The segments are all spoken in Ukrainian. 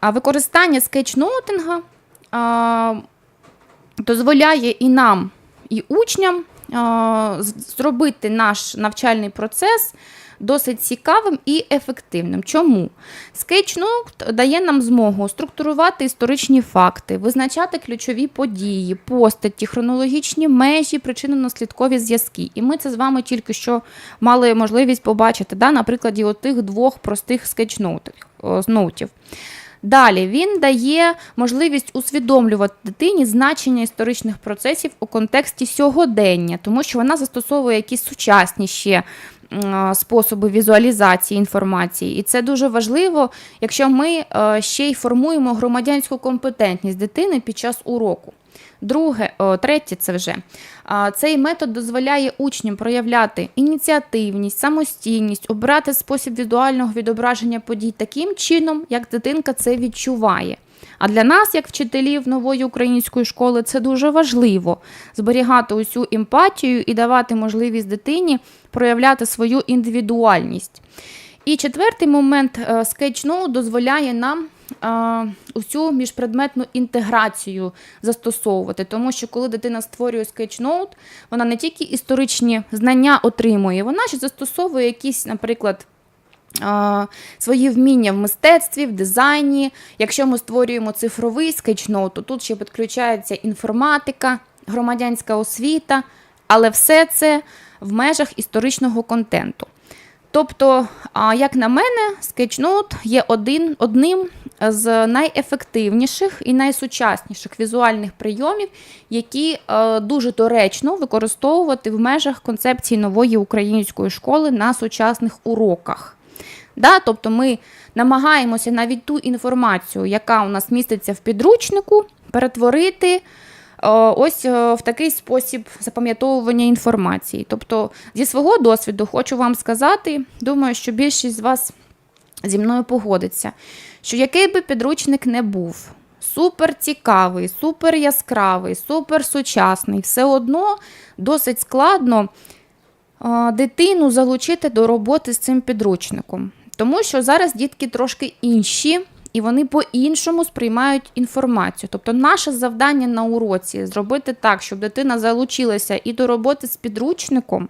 А використання скетчноутинга дозволяє і нам, і учням зробити наш навчальний процес досить цікавим і ефективним. Чому? Sketchnote дає нам змогу структурувати історичні факти, визначати ключові події, постаті, хронологічні межі, причинно-наслідкові зв'язки. І ми це з вами тільки що мали можливість побачити да, на прикладі отих двох простих скетчноутів. Далі він дає можливість усвідомлювати дитині значення історичних процесів у контексті сьогодення, тому що вона застосовує якісь сучасні ще м, способи візуалізації інформації. І це дуже важливо, якщо ми е, ще й формуємо громадянську компетентність дитини під час уроку. Друге, о, третє, це вже цей метод дозволяє учням проявляти ініціативність, самостійність, обрати спосіб візуального відображення подій таким чином, як дитинка це відчуває. А для нас, як вчителів нової української школи, це дуже важливо зберігати усю емпатію і давати можливість дитині проявляти свою індивідуальність. І четвертий момент е, дозволяє нам е, усю міжпредметну інтеграцію застосовувати, тому що коли дитина створює Sketchnote, вона не тільки історичні знання отримує, вона ще застосовує якісь, наприклад, свої вміння в мистецтві, в дизайні. Якщо ми створюємо цифровий скетчноут, то тут ще підключається інформатика, громадянська освіта, але все це в межах історичного контенту. Тобто, як на мене, скетчноут є один, одним з найефективніших і найсучасніших візуальних прийомів, які е, дуже доречно використовувати в межах концепції нової української школи на сучасних уроках. Да? Тобто ми намагаємося навіть ту інформацію, яка у нас міститься в підручнику, перетворити е, ось е, в такий спосіб запам'ятовування інформації. Тобто, зі свого досвіду хочу вам сказати, думаю, що більшість з вас зі мною погодиться, що який би підручник не був, супер цікавий, супер яскравий, супер сучасний, все одно досить складно дитину залучити до роботи з цим підручником. Тому що зараз дітки трошки інші, і вони по-іншому сприймають інформацію. Тобто, наше завдання на уроці зробити так, щоб дитина залучилася і до роботи з підручником.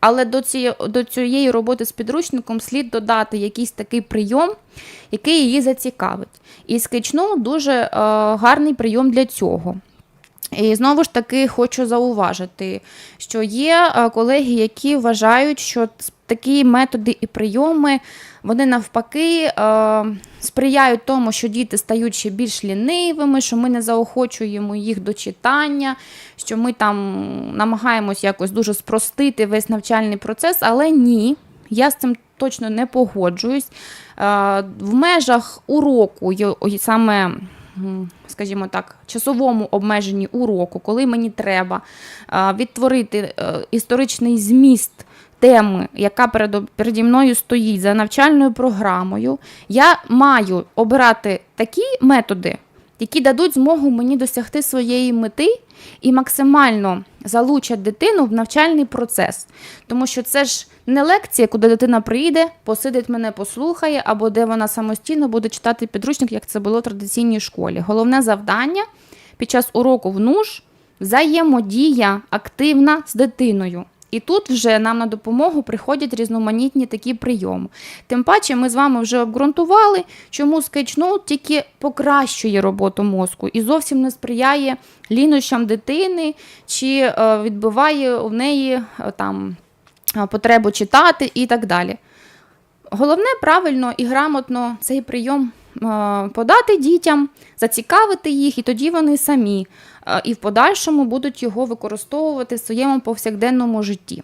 Але до цієї, до цієї роботи з підручником слід додати якийсь такий прийом, який її зацікавить. І скетчноут дуже е, гарний прийом для цього. І знову ж таки хочу зауважити, що є е, колеги, які вважають, що такі методи і прийоми вони навпаки е, сприяють тому, що діти стають ще більш лінивими, що ми не заохочуємо їх до читання, що ми там намагаємось якось дуже спростити весь навчальний процес, але ні. Я з цим точно не погоджуюсь. Е, В межах уроку, саме, скажімо так, часовому обмеженні уроку, коли мені треба відтворити е, історичний зміст теми, яка переді мною стоїть за навчальною програмою, я маю обирати такі методи, які дадуть змогу мені досягти своєї мети і максимально залучать дитину в навчальний процес. Тому що це ж не лекція, куди дитина прийде, посидить мене, послухає, або де вона самостійно буде читати підручник, як це було в традиційній школі. Головне завдання під час уроку в НУШ взаємодія активна з дитиною. І тут вже нам на допомогу приходять різноманітні такі прийоми. Тим паче, ми з вами вже обґрунтували, чому скетчноут тільки покращує роботу мозку і зовсім не сприяє лінощам дитини чи е, відбиває в неї е, там е, потребу читати і так далі. Головне правильно і грамотно цей прийом подати дітям, зацікавити їх, і тоді вони самі е, і в подальшому будуть його використовувати в своєму повсякденному житті.